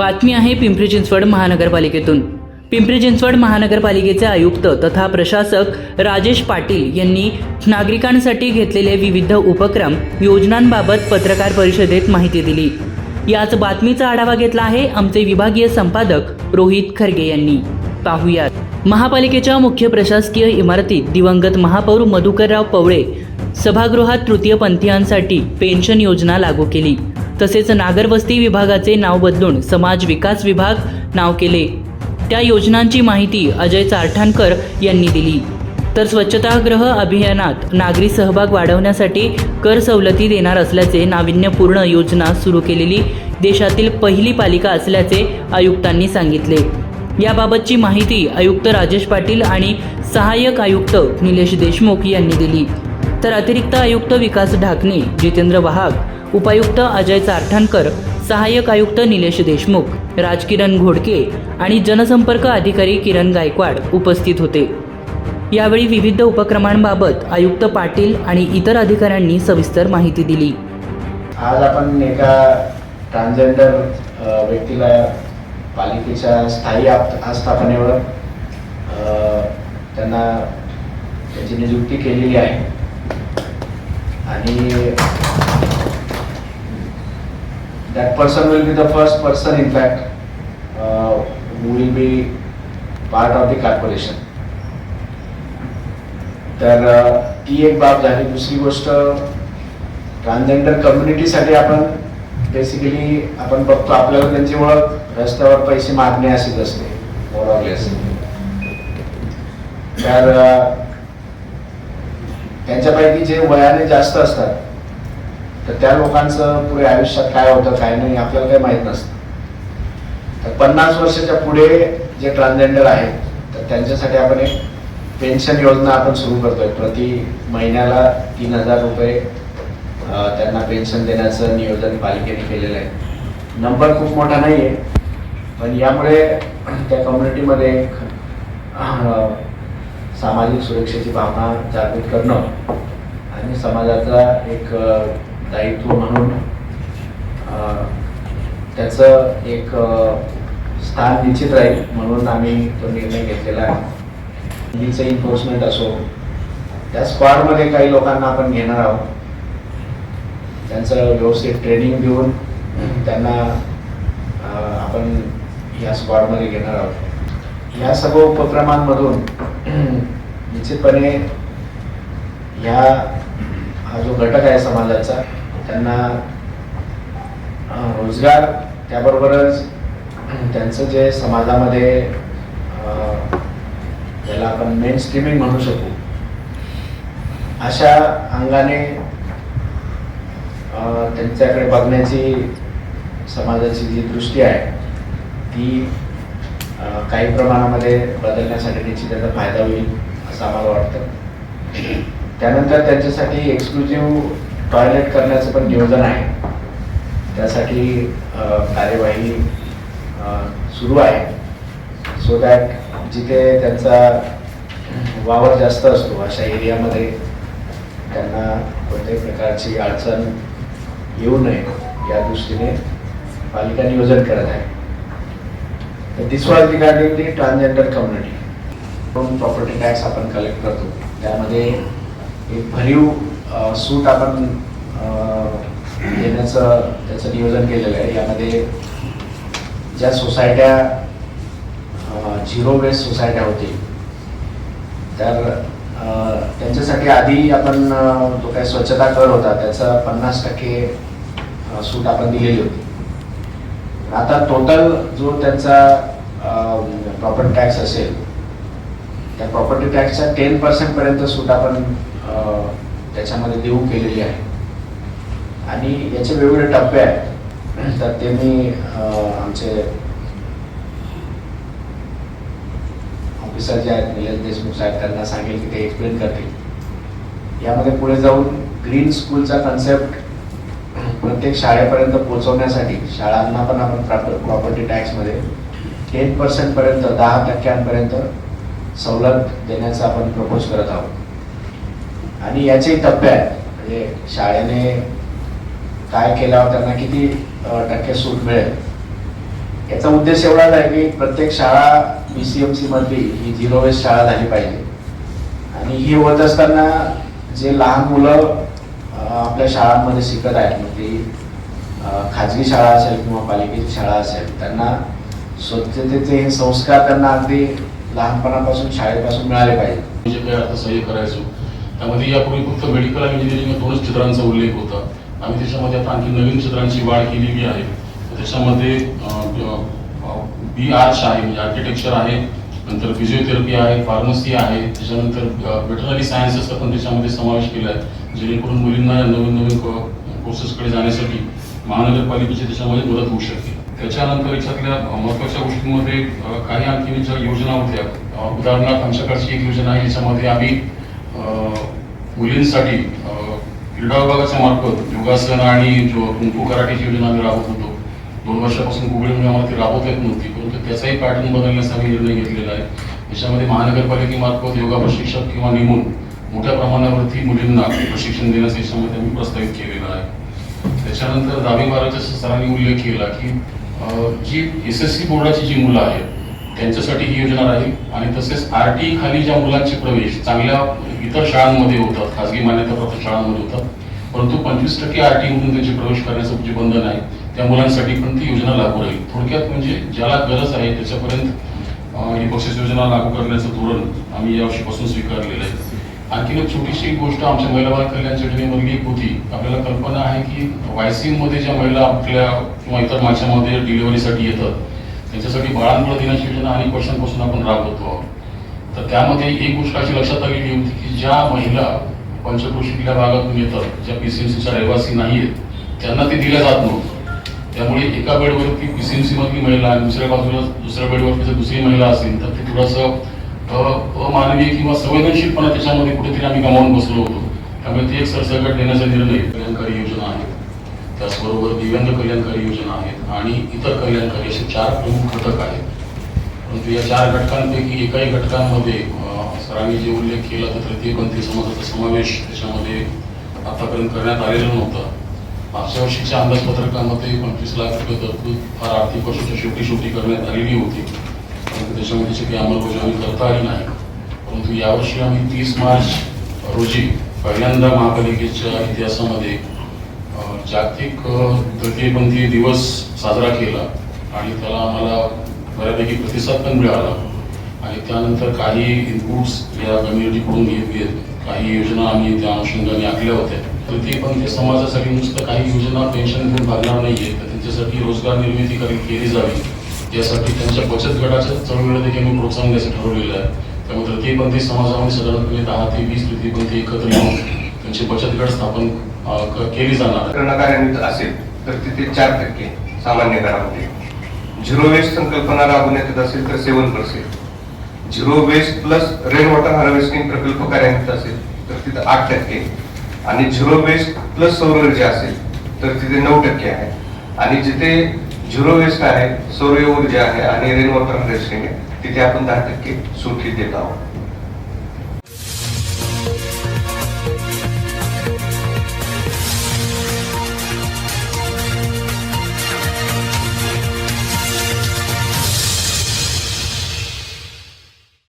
बातमी आहे पिंपरी चिंचवड महानगरपालिकेतून. पिंपरी चिंचवड महानगरपालिकेचे आयुक्त तथा प्रशासक राजेश पाटील यांनी नागरिकांसाठी घेतलेले विविध उपक्रम योजनांबाबत पत्रकार परिषदेत माहिती दिली. याच बातमीचा आढावा घेतला आहे आमचे विभागीय संपादक रोहित खरगे यांनी. पाहुयात. महापालिकेच्या मुख्य प्रशासकीय इमारतीत दिवंगत महापौर मधुकरराव पवळे सभागृहात तृतीयपंथीयांसाठी पेन्शन योजना लागू केली. तसेच नागरवस्ती विभागाचे नाव बदलून समाज विकास विभाग नाव केले. त्या योजनांची माहिती अजय चारठाणकर यांनी दिली. तर स्वच्छतागृह अभियानात नागरी सहभाग वाढवण्यासाठी कर सवलती देणार असल्याचे नाविन्यपूर्ण योजना सुरू केलेली देशातील पहिली पालिका असल्याचे आयुक्तांनी सांगितले. याबाबतची माहिती आयुक्त राजेश पाटील आणि सहाय्यक आयुक्त निलेश देशमुख यांनी दिली. तर अतिरिक्त आयुक्त विकास ढाकणे जितेंद्र वाहाग उपायुक्त अजय चारठणकर सहाय्यक आयुक्त निलेश देशमुख राजकिरण घोडके आणि जनसंपर्क अधिकारी किरण गायकवाड उपस्थित होते. यावेळी विविध उपक्रमांबाबत आयुक्त पाटील आणि इतर अधिकाऱ्यांनी सविस्तर माहिती दिली. आज आपण एका ट्रान्सजेंडर व्यक्तीला पालिकेच्या स्थायी आस्थापनेवर त्यांना त्याची नियुक्ती केलेली आहे. आणि that person will will the the first person fact uh, who will be part of the corporation तर ती एक बाब झाली दुसरी गोष्ट ट्रान्सजेंडर कम्युनिटीसाठी आपण बेसिकली आपण बघतो आपल्याला त्यांची ओळख रस्त्यावर पैसे मागणे अशीच असते ओळखले तर त्यांच्यापैकी जे वयाने जास्त असतात तर त्या लोकांचं पुढे आयुष्यात काय होतं काय नाही आपल्याला काही माहीत नसतं. तर पन्नास वर्षाच्या पुढे जे ट्रान्सजेंडर आहेत तर त्यांच्यासाठी आपण एक पेन्शन योजना आपण सुरू करतोय. प्रति महिन्याला तीन हजार रुपये त्यांना पेन्शन देण्याचं नियोजन पालिकेने केलेलं आहे. नंबर खूप मोठा नाही आहे पण यामुळे त्या कम्युनिटीमध्ये एक सामाजिक सुरक्षेची भावना जागृत करणं आणि समाजाचा एक दायित्व म्हणून त्याचं एक स्थान निश्चित राहील म्हणून आम्ही तो निर्णय घेतलेला आहे. हिचं इन्फोर्समेंट असो त्या स्क्वॉडमध्ये काही लोकांना आपण घेणार आहोत. त्यांचं व्यवस्थित ट्रेनिंग देऊन त्यांना आपण या स्क्वॉडमध्ये घेणार आहोत. या सर्व उपक्रमांमधून निश्चितपणे ह्या हा जो घटक आहे समाजाचा त्यांना रोजगार त्याबरोबरच त्यांचं जे समाजामध्ये ज्याला आपण मेन स्ट्रीमिंग म्हणू शकू अशा अंगाने त्यांच्याकडे बघण्याची समाजाची जी दृष्टी आहे ती काही प्रमाणामध्ये बदलण्यासाठी निश्चित त्याचा फायदा होईल असं आम्हाला वाटतं. त्यानंतर त्यांच्यासाठी एक्सक्लुझिव्ह टॉयलेट करण्याचं पण नियोजन आहे. त्यासाठी कार्यवाही सुरू आहे. सो दॅट जिथे त्यांचा वावर जास्त असतो अशा एरियामध्ये त्यांना कोणत्याही प्रकारची अडचण येऊ नये या दृष्टीने पालिका नियोजन करत आहे. तर this was regarding the transgender community property tax आपण कलेक्ट करतो. त्यामध्ये एक भरीव सूट आपण देण्याचं त्याचं नियोजन केलेलं आहे. यामध्ये ज्या सोसायट्या झिरो वेस्ट सोसायट्या होतील तर त्यांच्यासाठी आधी आपण जो काही स्वच्छता कर होता त्याचा पन्नास टक्के सूट आपण दिलेली होती. आता टोटल जो त्यांचा प्रॉपर्टी टॅक्स असेल त्या प्रॉपर्टी टॅक्सच्या टेन पर्सेंटपर्यंत सूट आपण त्याच्यामध्ये देऊ केलेली आहे. आणि याचे वेगवेगळे टप्पे आहेत. तर ते मी आमचे ऑफिसर जे आहेत निलेश देशमुख साहेब त्यांना सांगेल की ते एक्सप्लेन करतील. यामध्ये पुढे जाऊन ग्रीन स्कूलचा कन्सेप्ट प्रत्येक शाळेपर्यंत पोहोचवण्यासाठी शाळांना पण आपण प्रॉपर्टी टॅक्समध्ये टेन पर्सेंटपर्यंत दहा टक्क्यांपर्यंत सवलत देण्याचं आपण प्रपोज करत आहोत. आणि याचे टप्पे आहेत. म्हणजे शाळेने काय केल्यावर त्यांना किती टक्के सूट मिळेल? याचा उद्देश एवढाच आहे की प्रत्येक शाळा बी सी एम सीमधली ही झिरो वेस्ट शाळा झाली पाहिजे. आणि ही होत असताना जे लहान मुलं आपल्या शाळांमध्ये शिकत आहेत मग ती खाजगी शाळा असेल किंवा पालिकेची शाळा असेल त्यांना स्वच्छतेचे हे संस्कार त्यांना अगदी लहानपणापासून शाळेपासून मिळाले पाहिजे. मी आता सही करायचो त्यामध्ये यापूर्वी फक्त मेडिकल आणि इंजिनिअरिंग दोनच क्षेत्रांचा उल्लेख होता. आम्ही त्याच्यामध्ये आता आणखी नवीन क्षेत्रांची वाढ केलेली आहे. त्याच्यामध्ये बी आर्च आहे म्हणजे आर्किटेक्चर आहे नंतर फिजिओथेरपी आहे फार्मसी आहे त्याच्यानंतर वेटरनरी सायन्सेसचा पण त्याच्यामध्ये समावेश केला आहे. जेणेकरून मुलींना या नवीन नवीन कोर्सेसकडे जाण्यासाठी महानगरपालिकेची त्याच्यामध्ये मदत होऊ शकते. त्याच्यानंतर याच्यातल्या महत्त्वाच्या गोष्टींमध्ये काही आणखी ज्या योजना होत्या उदाहरणार्थ आमच्याकडची एक योजना आहे याच्यामध्ये आम्ही मुलींसाठी क्रीडा विभागाच्या मार्फत योगासन आणि जो कुंकू कराटेची योजना आम्ही राबवत होतो दोन वर्षापासून कोविड आम्हाला ती राबवता येत नव्हती परंतु त्याचाही पॅटर्न बदलण्याचा आम्ही निर्णय घेतलेला आहे. त्याच्यामध्ये महानगरपालिकेमार्फत योगा प्रशिक्षक किंवा नेमून मोठ्या प्रमाणावरती मुलींना प्रशिक्षण देण्याचा याच्यामध्ये आम्ही प्रस्तावित केलेला आहे. त्याच्यानंतर दहावी बाराच्या सरांनी उल्लेख केला की जी एस एस सी बोर्डाची जी मुलं आहेत त्यांच्यासाठी ही योजना राहील. आणि तसेच आर टी खाली ज्या मुलांचे प्रवेश चांगल्या इतर शाळांमध्ये होतात खाजगी मान्यताप्राप्त शाळांमध्ये होतात परंतु पंचवीस टक्के आर टी मधून त्यांचे प्रवेश करण्याचं जे बंधन आहे त्या मुलांसाठी पण ती योजना लागू राहील. थोडक्यात म्हणजे ज्याला गरज आहे त्याच्यापर्यंत ही बक्षीस योजना लागू करण्याचं धोरण आम्ही यावर्षीपासून स्वीकारलेलं आहे. आणखीन एक छोटीशी एक गोष्ट आमच्या महिला बाल कल्याण योजनेमधली एक होती. आपल्याला कल्पना आहे की वायसिंगमध्ये ज्या महिला आपल्या किंवा इतर माझ्यामध्ये डिलिव्हरीसाठी येतात त्याच्यासाठी बाळांमुळे देण्याची योजना अनेक वर्षांपासून आपण राबवतो आहोत. तर त्यामध्ये एक गोष्ट अशी लक्षात आलेली होती की ज्या महिला पंचकृषीतल्या भागातून येतात ज्या पीसीएमसीच्या रहिवासी नाही आहेत त्यांना ते दिलं जात नव्हतं. त्यामुळे एका बेडवरती पीसीएमसी मधली महिला आणि दुसऱ्या बाजूला दुसऱ्या बेडवरती जर दुसरी महिला असेल तर ते थोडंसं अमानवीय किंवा संवेदनशीलपणा त्याच्यामध्ये कुठेतरी आम्ही गमावून बसलो होतो. त्यामुळे ती एक सरसकट देण्याचा निर्णय कल्याणकारी योजना आहे. त्याचबरोबर दिव्यांग कल्याणकारी योजना आहेत आणि इतर कल्याणकारी असे चार प्रमुख घटक आहेत. परंतु या चार घटकांपैकी एकाही घटकांमध्ये सरांनी जे उल्लेख केला तर तृतीयपंथी समाजाचा समावेश त्याच्यामध्ये आतापर्यंत करण्यात आलेला नव्हता. मागच्या वर्षीच्या अंदाजपत्रकामध्ये पंचवीस लाख रुपये तरतूद फार आर्थिक वर्षाच्या शेवटी शेवटी करण्यात आलेली होती. परंतु त्याच्यामध्ये जे काही अंमलबजावणी करता आली नाही. परंतु यावर्षी आम्ही तीस मार्च रोजी पहिल्यांदा महापालिकेच्या इतिहासामध्ये जागतिक तृतीयपंथी दिवस साजरा केला आणि त्याला आम्हाला बऱ्यापैकी प्रतिसाद पण मिळाला. आणि त्यानंतर काही इनपुट्स या कम्युनिटीकडून घेत येत काही योजना आम्ही त्या अनुषंगाने आखल्या होत्या. तृतीयपंथी समाजासाठी नुसतं काही योजना पेन्शन घेऊन भागणार नाहीये तर त्यांच्यासाठी रोजगार निर्मिती करी केली जावी. यासाठी त्यांच्या बचत गटाच्या चळवळीला देखील आम्ही प्रोत्साहन द्यायचं ठरवलेलं आहे. त्यामुळे तृतीयपंथी समाजामध्ये साधारणपणे दहा ते वीस तृतीयपंथी एकत्र येऊन त्यांची बचत गट स्थापन केली जाणार. आहे. कार्यान्वित असेल तर तिथे चार टक्के सामान्य करामध्ये. झिरो वेस्ट संकल्पना राबवण्यात येत असेल तर seven percent. Zero waste plus rain water harvesting प्रकल्प कार्यान्वित असेल तर तिथे आठ टक्के. आणि झिरो वेस्ट प्लस सौर ऊर्जा असेल तर तिथे नऊ टक्के आहे. आणि जिथे झिरो वेस्ट आहे सौर ऊर्जा आहे आणि रेन वॉटर हार्वेस्टिंग आहे तिथे आपण दहा टक्के सुट्टी देत आहोत.